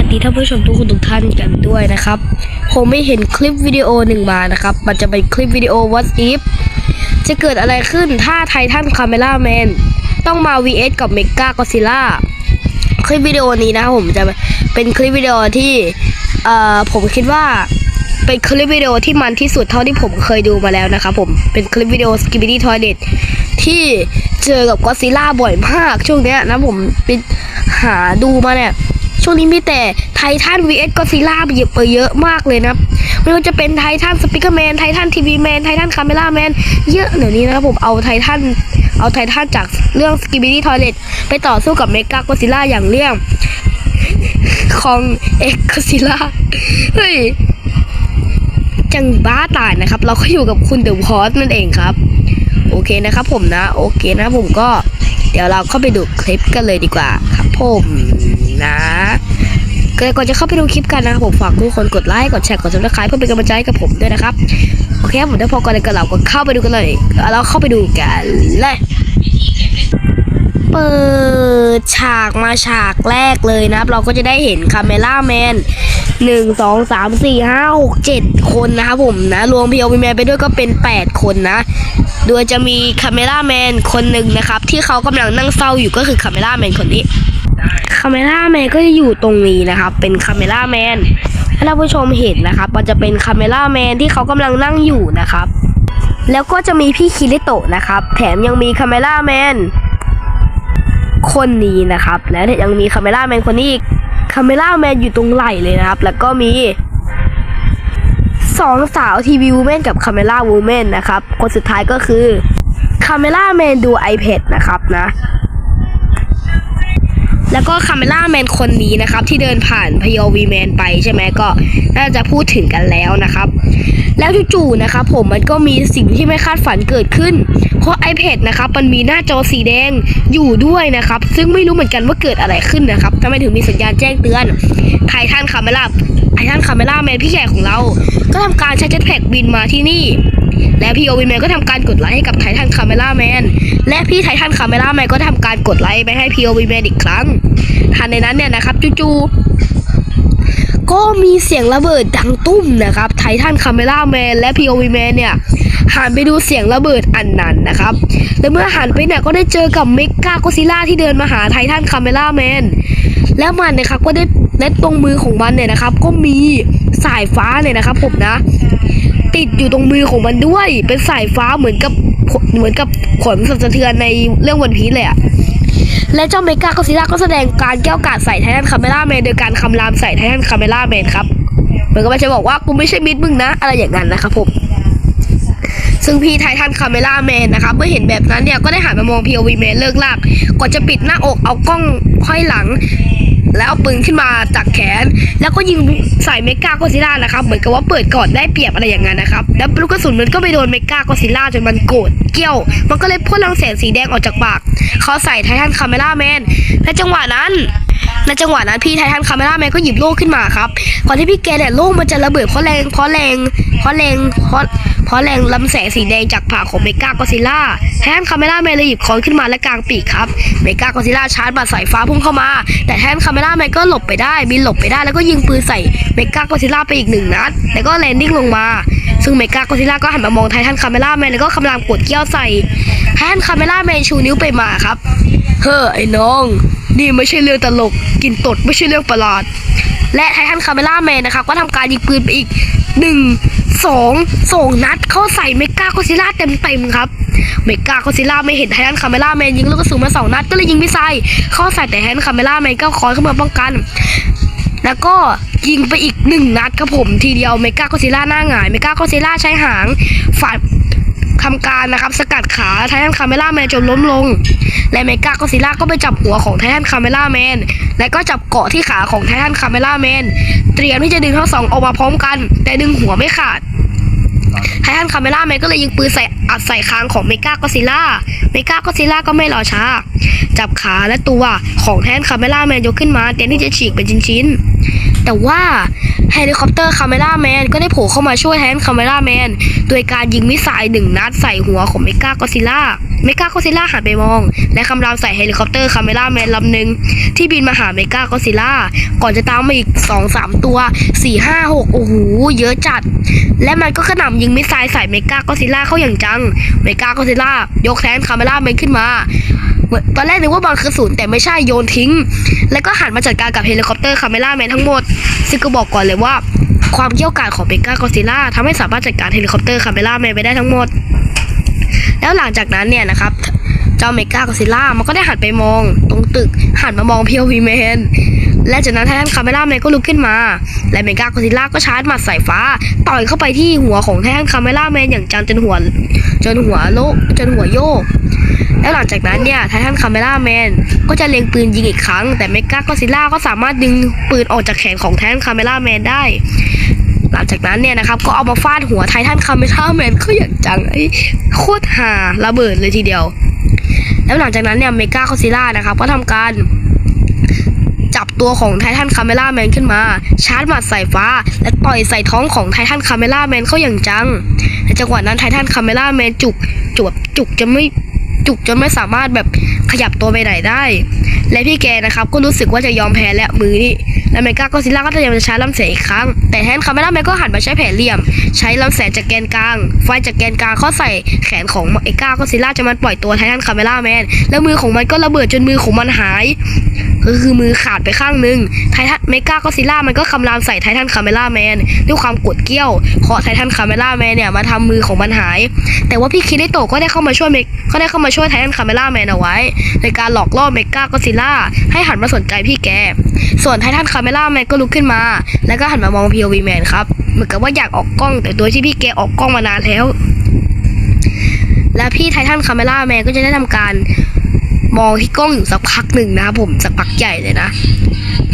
วัสดีท่านผู้ชมทุกคนทุกท่านกันด้วยนะครับ ผมไม่เห็นคลิปวิดีโอหนึ่งมานะครับ มันจะเป็นคลิปวิดีโอ what if จะเกิดอะไรขึ้นถ้าไททันคาเมล่าแมนต้องมา vs กับเมกากอซิล่าคลิปวิดีโอนี้นะครับผมจะเป็นคลิปวิดีโอที่เอ่อผมคิดว่าเป็นคลิปวิดีโอที่มันที่สุดเท่าที่ผมเคยดูมาแล้วนะครับผมเป็นคลิปวิดีโอ Skibidi Toilet ที่เจอกับก็ซิล่าบ่อยมากช่วงเนี้ยนะผมไปหาดูมาเนี่ย ช่วงนี้มีแต่ไททัน vs ก็ซิล่าเยอะไปเยอะมากเลยนะไม่ว่าจะเป็นไททันสปิเกอร์แมนไททันทีวีแมนไททันคาเมล่าแมนเยอะเดี๋ยวนี้นะครับผมเอาไททันเอาไททันจากเรื่อง Skibidi Toilet ไปต่อสู้กับเมกาก็ซิล่าอย่างเรื่องของเอ็กก็ซิล่าเฮ้ยจังบ้าตายนะครับ เราก็อยู่กับคุณเดอะพอสนั่นเองครับ โอเคนะครับผมนะ โอเคนะผมก็ เดี๋ยวเราเข้าไปดูคลิปกันเลยดีกว่าครับ ผมนะก็ก่อนจะเข้าไปดูคลิปกันนะครับผมฝากทุกคนกดไลค์กดแชร์กดซับสไครป์เพื่อเป็นกำลังใจกับผมด้วยนะครับโอเคผมถ้พอก่อนเลยก็เราก็เข้าไปดูกันเลยเราเข้าไปดูกันเลย เปิดฉากมาฉากแรกเลยนะครับ เราก็จะได้เห็นคาเมล่าแมนหนึ่งสองสามสี่ห้าหกเจ็ดคนนะครับผมนะ รวมพีโอวีแมนไปด้วยก็เป็นแปดคนนะ โดยจะมีคาเมล่าแมนคนหนึ่งนะครับ ที่เขากำลังนั่งเศร้าอยู่ก็คือคาเมล่าแมนคนนี้คาเมล่าแมนก็จะอยู่ตรงนี้นะครับ เป็นคาเมล่าแมนถ้าท่านผู้ชมเห็นนะครับ มันจะเป็นคาเมล่าแมนที่เขากำลังนั่งอยู่นะครับ แล้วก็จะมีพี่คิริโตะนะครับ แถมยังมีคาเมล่าแมน คนนี้นะครับ และยังมีคาเมล่าแมนคนนี้อีกคาเมล่าแมนอยู่ตรงไหลเลยนะครับ แล้วก็มีสองสาวทีวีวูแมนกับคาเมล่าวูแมนนะครับ คนสุดท้ายก็คือคาเมล่าแมนดู iPad นะครับนะ แล้วก็คาเมล่าแมนคนนี้นะครับ ที่เดินผ่านพยอวีแมนไปใช่ไหมก็น่าจะพูดถึงกันแล้วนะครับ แล้วจู่ๆนะครับผมมันก็มีสิ่งที่ไม่คาดฝันเกิดขึ้น เพราะ iPad นะครับมันมีหน้าจอสีแดงอยู่ด้วยนะครับ ซึ่งไม่รู้เหมือนกันว่าเกิดอะไรขึ้นนะครับทำไมถึงมีสัญญาณแจ้งเตือนไททันคาเมล่าไททันคาเมล่าแมนพี่แขกของเรา ก็ทำการใช้เจ็ตแพ็กบินมาที่นี่ และพี่โอวิแมนก็ทำการกดไลค์ให้กับไททันคาเมล่าแมนและพี่ไททันคาเมล่าแมนก็ทำการกดไลค์ไปให้พี่โอวิแมนอีกครั้งทันในนั้นเนี่ยนะครับจู่ๆก็มีเสียงระเบิดดังตุ้มนะครับไททันคาเมล่าแมนและ POV แมนเนี่ยหันไปดูเสียงระเบิดอันนั้นนะครับ และเมื่อหันไปเนี่ยก็ได้เจอกับเมกาโกซิล่าที่เดินมาหาไททันคาเมล่าแมนแล้วมันเนะครับก็ได้และตรงมือของมันเนี่ยนะครับ ก็มีสายฟ้าเนี่ยนะครับผมนะ ติดอยู่ตรงมือของมันด้วย เป็นสายฟ้าเหมือนกับเหมือนกับขนสั่นสะเทือนในเรื่องวันพีเลยอะและเจ้าเมกาโกซิล่าก็แสดงการแก้วกาดใส่ไททันคาเมล่าแมนโดยการคำรามใส่ไททันคาเมล่าแมนครับเหมือนกับมันจะบอกว่ากูไม่ใช่มิตรมึงนะ อะไรอย่างนั้นนะครับผมซึ่งพี่ไททันคาเมล่าแมนนะครับเมื่อเห็นแบบนั้นเนี่ยก็ได้หันมามองพีโอวีแมนเลิกลากก่อนจะปิดหน้าอกเอากล้องห้อยหลัง แล้วเอาปืนขึ้นมาจากแขน แล้วก็ยิงใส่เมกาโกซิล่านะครับ เหมือนกับว่าเปิดก่อนได้เปรียบอะไรอย่างนั้นนะครับ แล้วลูกกระสุนมันก็ไปโดนเมกาโกซิล่าจนมันโกรธเกี้ยว มันก็เลยพ่นรังแสงสีแดงออกจากปาก เขาใส่ไททันคาเมล่าแมนในจังหวะนั้น ในจังหวะนั้นพี่ไททันคาเมล่าแมนก็หยิบโล่ขึ้นมาครับก่อนที่พี่แกเนี่ยโล่มันจะระเบิดเพราะแรงเพราะแรงเพราะแรงเพราะเพราะแรงลำแสงสีแดงจากปาของเมกาโกซิล่าไททันคาเมล่าแมนเลยหยิบค้อนขึ้นมาและกางปีกครับเมกาโกซิล่าชาร์จบัตรสายฟ้าพุ่งเข้ามา แต่ไททันคาเมล่าแมนก็หลบไปได้บินหลบไปได้แล้วก็ยิงปืนใส่เมกาโกซิล่าไปอีกหนึ่งนัดแล้วก็แลนดิ้งลงมา ซึ่งเมกาโกซิล่าก็หันมามองไททันคาเมล่าแมนแล้วก็คำรามกดเกี้ยวใส่ไททันคาเมล่าแมนชูนิ้วไปมาครับเฮ้อไอ้น้อง นี่ไม่ใช่เรื่องตลกกินตดไม่ใช่เรื่องประหลาด และไททันคาเมล่าแมนนะครับก็ทำการยิงปืนไปอีกหนึ่งสองสองนัดเข้าใส่เมกาโกซิล่าเต็มเต็มๆครับ เมกาโกซิล่าไม่เห็นไททันคาเมล่าแมนยิงลูกกระสุนมาสองนัดก็เลยยิงไม่ใส่เข้าใส่แต่ไททันคาเมล่าแมนก็คอยเข้ามาป้องกัน แล้วก็ยิงไปอีกหนึ่งนัดครับผมทีเดียวเมกาโกซิล่าหน้าหงายเมกาโกซิล่าใช้หางฝัด ทำการนะครับ สกัดขาไททันคาเมล่าแมนจนล้มลง และเมกาโกซิล่าก็ไปจับหัวของไททันคาเมล่าแมนและก็จับเกาะที่ขาของไททันคาเมล่าแมนเตรียมที่จะดึงทั้งสองออกมาพร้อมกัน แต่ดึงหัวไม่ขาด ไททันคาเมล่าแมนก็เลยยิงปืนใส่อัดใส่คางของเมกากอซิล่าเมกากอซิล่าก็ไม่รอช้า จับขาและตัวของแทนคาเมล่าแมนยกขึ้นมาเตรียมที่จะฉีกเป็นชิ้นๆ แต่ว่าเฮลิคอปเตอร์คาเมล่าแมนก็ได้โผล่เข้ามาช่วยแทนคาเมล่าแมนโดยการยิงมิสไซล์หนึ่งนัดใส่หัวของเมกากอซิล่า เมกากอซิล่าหันไปมอง และคำรามใส่เฮลิคอปเตอร์คาเมล่าแมนลำหนึ่งที่บินมาหาเมกากอซิล่าก่อนจะตามมาอีกสองสามตัวสี่ห้าหกโอ้โหเยอะจัด และมันก็กระหน่ำยิงมิสไซล์ใส่เมกากอซิล่าเข้าอย่างจัง เมกากอซิล่ายกแทนคาเมล่าแมนขึ้นมาตอนแรกนึกว่าบอลคือศูนย์แต่ไม่ใช่โยนทิ้ง แล้วก็หันมาจัดการกับเฮลิคอปเตอร์คาเมล่าแมนทั้งหมด ซึ่งก็บอกก่อนเลยว่าความเกี่ยวกาจของเบก้ากอซิล่าทำให้สามารถจัดการเฮลิคอปเตอร์คาเมล่าแมนไปได้ทั้งหมด แล้วหลังจากนั้นเนี่ยนะครับเจ้าเมกากอซิล่ามันก็ได้หันไปมอง ตรงตึกหันมามองพีโอวีแมนและจากนั้นไททันคาเมล่าแมนก็ลุกขึ้นมา และเมกากอซิล่าก็ชาร์จหมัดสายฟ้า ต่อยเข้าไปที่หัวของไททันคาเมล่าแมนอย่างจังจนหัวจนหัวโลกจนหัวโยกแล้วหลังจากนั้นเนี่ยไททันคาเมล่าแมนก็จะเล็งปืนยิงอีกครั้ง แต่เมกากอซิล่าก็สามารถดึงปืนออกจากแขนของไททันคาเมล่าแมนได้ หลังจากนั้นเนี่ยนะครับ ก็เอามาฟาดหัวไททันคาเมล่าแมนก็อย่างจังไอ้โคตรหาระเบิดเลยทีเดียว แล้วหลังจากนั้นเนี่ยเมกาคอซิล่านะครับ ก็ทำการจับตัวของไททันคาเมล่าแมนขึ้นมา ชาร์จหมัดใส่ฟ้า และต่อยใส่ท้องของไททันคาเมล่าแมนเข้าอย่างจังในจังหวะนั้นไททันคาเมล่าแมนจุกจุกจุกจะไม่จุกจนไม่สามารถแบบขยับตัวไปไหนได้ และพี่แกนะครับก็รู้สึกว่าจะยอมแพ้และมือนี่ แล้วเมกาก็ซิล่าก็พยายามจะใช้ลำแสงอีกครั้ง แต่แทนคาเมล่าแมนก็หันมาใช้แผนเหลี่ยม ใช้ลำแสงจากแกนกลาง ไฟจากแกนกลางเข้าใส่แขนของเมกาก็ซิล่าจนมันปล่อยตัวไททันคาเมล่าแมนแล้วมือของมันก็ระเบิดจนมือของมันหายก็คือมือขาดไปข้างหนึ่งไททันเมกาก็ซิล่ามันก็คำรามใส่ไททันคาเมล่าแมนด้วยความกดเกี้ยวเพราะไททันคาเมล่าแมนเนี่ยมาทำมือของมันหาย แต่ว่าพี่คิริโตก็ได้เข้ามาช่วยเมกก็ได้เข้ามาช่วยไททันคาเมล่าแมนเอาไว้ ในการหลอกล่อเมกาก็ซิล่าให้หันมาสนใจพี่แก ส่วนไททันคาาเมล่าแมนก็ลุกขึ้นมา แล้วก็หันมามองพีโอวีแมนครับ เหมือนกับว่าอยากออกกล้อง แต่โดยที่พี่แกออกกล้องมานานแล้ว และพี่ไททันคาเมล่าแมนก็จะได้ทำการมองที่กล้องอยู่สักพักหนึ่งนะครับผมสักพักใหญ่เลยนะ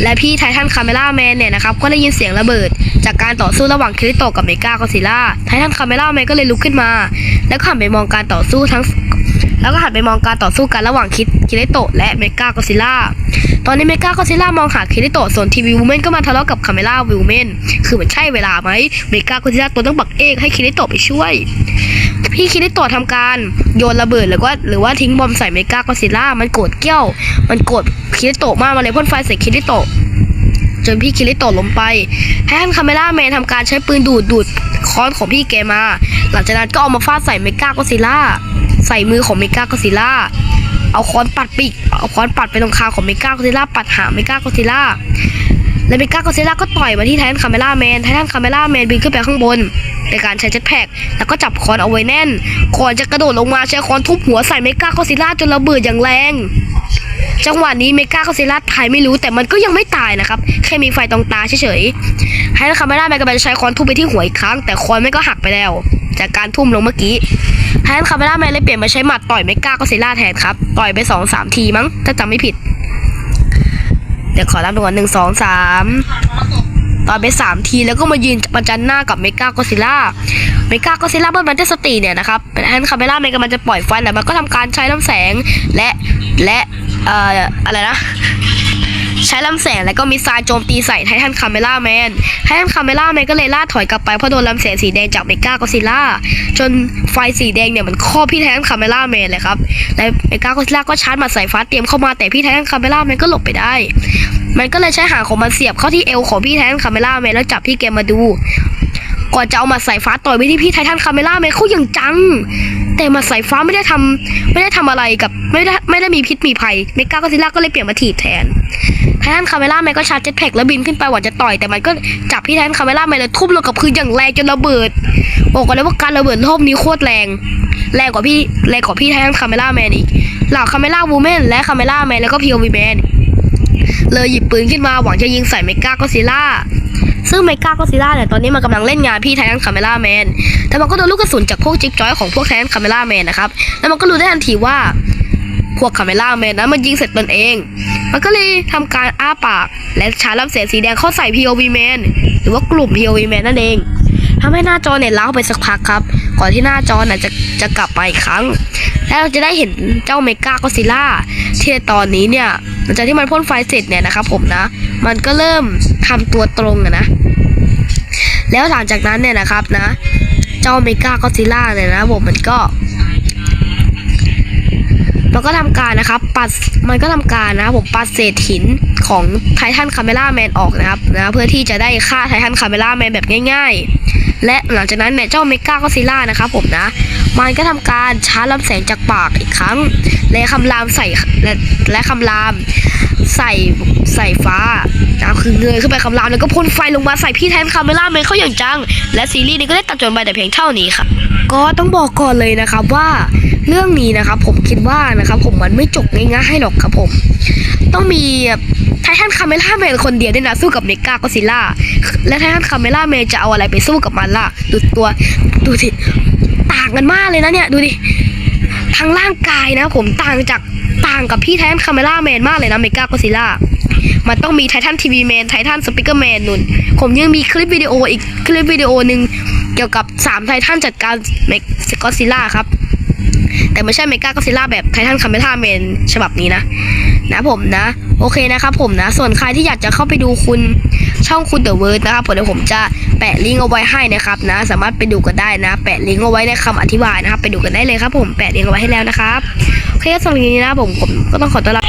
และพี่ไททันคาเมล่าแมนเนี่ยนะครับก็ได้ยินเสียงระเบิด จากการต่อสู้ระหว่างคิริโตกับเมกากอซิล่าไททันคาเมล่าแมนก็เลยลุกขึ้นมา แล้วก็หันไปมองการต่อสู้ทั้ง แล้วก็หันไปมองการต่อสู้กันระหว่างคิดคิริโตและเมกากอซิล่า ตอนนี้เมกากอซิล่ามองหาคิริโตะส่วนทีวีวูแมนก็มาทะเลาะกับคาเมล่าวูแมนคือมันใช่เวลาไหมเมกากอซิล่าตัวต้องบักเอกให้คิริโตะไปช่วย พี่คิริโตะทำการโยนระเบิดหรือว่าหรือว่าทิ้งบอมใส่เมกากอซิล่ามันโกรธเกี้ยว มันโกรธคิริโตะมากมาเลยพ่นไฟใส่คิริโตะจนพี่คิริโตะล้มไปแฮนคาเมล่าแมนทำการใช้ปืนดูดดูดค้อนของพี่แกมา หลังจากนั้นก็เอามาฟาดใส่เมกากอซิล่า ใส่มือของเมกากอซิล่า เอาค้อนปัดปีกเอาค้อนปัดไปตรงคางของเมกากอซิล่าปัดหางเมกากอซิล่าและเมกากอซิล่าก็ต่อยมาที่ไททันคาเมล่าแมนไททันคาเมล่าแมนบินขึ้นไปข้างบนในการใช้เจ็ตแพ็กแล้วก็จับค้อนเอาไว้แน่นก่อนจะกระโดดลงมาใช้ค้อนทุบหัวใส่เมกากอซิล่าจนระเบิดอย่างแรง จังหวะนี้เมกาคาซิลัสใครไม่รู้แต่มันก็ยังไม่ตายนะครับแค่มีไฟตรงตาเฉยๆให้คาเมล่าแมนกำลังจะใช้ค้อนทุบไปที่หัวอีกครั้ง แต่ค้อนไม่ก็หักไปแล้ว จากการทุ่มลงเมื่อกี้ให้คาเมล่าแมนเลยเปลี่ยนมาใช้หมัดต่อยเมก้าคาซิล่าแทนครับ ต่อยไปสองสามทีมั้ง ถ้าจำไม่ผิด เดี๋ยวขอรับดูก่อนหนึ่งสองสามต่อยไปสามทีแล้วก็มายืนประจันหน้ากับเมก้าโกซิล่าเมกาโกซิล่าเมื่อมันได้สติเนี่ยนะครับแทนคาเมล่าแมนกำลังจะปล่อยไฟแต่มันก็ทำการใช้ลำแสงและและเอ่ออะไรนะ ใช้ลำแสงแล้วก็มีทรายโจมตีใส่ไททันคาเมล่าแมนไททันคาเมล่าแมนก็เลยล่าถอยกลับไปเพราะโดนลำแสงสีแดงจากเมกากอซิล่าจนไฟสีแดงเนี่ยมันครอบพี่ไททันคาเมล่าแมนเลยครับและเมกากอซิล่าก็ชาร์จมาสายฟ้าเตรียมเข้ามาแต่พี่ไททันคาเมล่าแมนก็หลบไปได้ มันก็เลยใช้หางของมันเสียบเข้าที่เอวของพี่ไททันคาเมล่าแมนแล้วจับพี่แกมาดู ก่อนจะเอามาสายฟ้าต่อยไปที่พี่ไททันคาเมล่าแมนเขาอย่างจัง แต่มาสายฟ้าไม่ได้ทำไม่ได้ทำอะไรกับไม่ได้ไม่ได้มีพิษมีภัยเมกาก็ซิล่าก็เลยเปลี่ยนมาถีบแทนไททันคาเมล่าแมนก็ชาร์จเจ็ตแพ็กแล้วบินขึ้นไปหวังจะต่อยแต่มันก็จับพี่ไททันคาเมล่าแมนเลยทุ่มลงกับพื้นอย่างแรงจนระเบิด บอกกันเลยว่าการระเบิดรอบนี้โคตรแรงแรงกว่าพี่แรงกว่าพี่ไททันคาเมล่าแมนอีกเหล่าคาเมล่าวูแมนและคาเมล่าแมนแล้วก็พีโอวีแมนเลยหยิบปืนขึ้นมาหวังจะยิงใส่เมกาก็ซิล่า ซึ่งเมกาก็ซิล่าเนี่ยตอนนี้มันกำลังเล่นงานพี่ไททันคาเมล่าแมนแต่มันก็โดนลูกกระสุนจากพวกจิ๊กจอยของพวกไททันคาเมล่าแมนนะครับแล้วมันก็รู้ได้ทันทีว่าพวกคาเมล่าแมนนั้นมันยิงเสร็จตนเอง มันก็เลยทำการอ้าปาก และชาร์ลำแสงสีแดงเข้าใส่ POV Man หรือว่ากลุ่ม POV Man นั่นเองทำให้หน้าจอเนี่ยล้าไปสักพักครับ ก่อนที่หน้าจอน่ะจะจะกลับมาอีกครั้ง แล้วเราจะได้เห็นเจ้าเมกาก็ซิล่าที่ตอนนี้เนี่ย หลังจากที่มันพ่นไฟเสร็จเนี่ยนะครับผมนะ มันก็เริ่มทำตัวตรงนะ แล้วหลังจากนั้นเนี่ยนะครับนะ เจ้าเมกาก็ซิล่าเนี่ยนะผมมันก็มันก็ทำการนะครับปัดมันก็ทำการนะผมปัดเศษหินของไททันคาเมล่าแมนออกนะครับนะเพื่อที่จะได้ฆ่าไททันคาเมล่าแมนแบบง่าย ๆ และหลังจากนั้นเนี่ยเจ้าเมกาก็ซิล่านะครับผมนะ มันก็ทำการชาร์จลำแสงจากปากอีกครั้ง และคำรามใส่และและคำรามใส่ใส่ฟ้านะครับคือเงยขึ้นไปคำรามแล้วก็พ่นไฟลงมาใส่พี่แทนคาเมล่าแมนเข้าอย่างจัง และซีรีส์นี้ก็ได้ตัดจบไปแต่เพียงเท่านี้ค่ะ ก็ต้องบอกก่อนเลยนะครับว่าเรื่องนี้นะครับผมคิดว่านะครับผมมันไม่จบง่ายๆหรอกครับผม ต้องมี ไททันคาเมล่าแมนคนเดียวด้วยนะสู้กับเมกาก็ซิล่าและไททันคาเมล่าแมนจะเอาอะไรไปสู้กับมันล่ะดูตัวดูสิต่างกันมากเลยนะเนี่ยดูดิทางร่างกายนะผมต่างจากต่างกับพี่ไททันคาเมล่าแมนมากเลยนะเมกาก็ซิล่ามันต้องมีไททันทีวีแมนไททันสปิเกอร์แมนนุ่น ผมยังมีคลิปวิดีโออีกคลิปวิดีโอหนึ่งเกี่ยวกับ3ไททันจัดการเมกาซิล่าครับ แต่ไม่ใช่เมกาก็ซิล่าแบบไททันคาเมล่าแมนฉบับนี้นะ นะผมนะ โอเคนะครับผมนะ ส่วนใครที่อยากจะเข้าไปดูคุณช่องคุณเดอะเวิร์ดนะครับผมเดี๋ยวผมจะแปะลิงก์เอาไว้ให้นะครับนะ สามารถไปดูกันได้นะ แปะลิงก์เอาไว้ในคำอธิบายนะครับ ไปดูกันได้เลยครับผมแปะลิงก์เอาไว้ให้แล้วนะครับโอเคสำหรับวันนี้นะผมผมก็ต้องขอตัวลา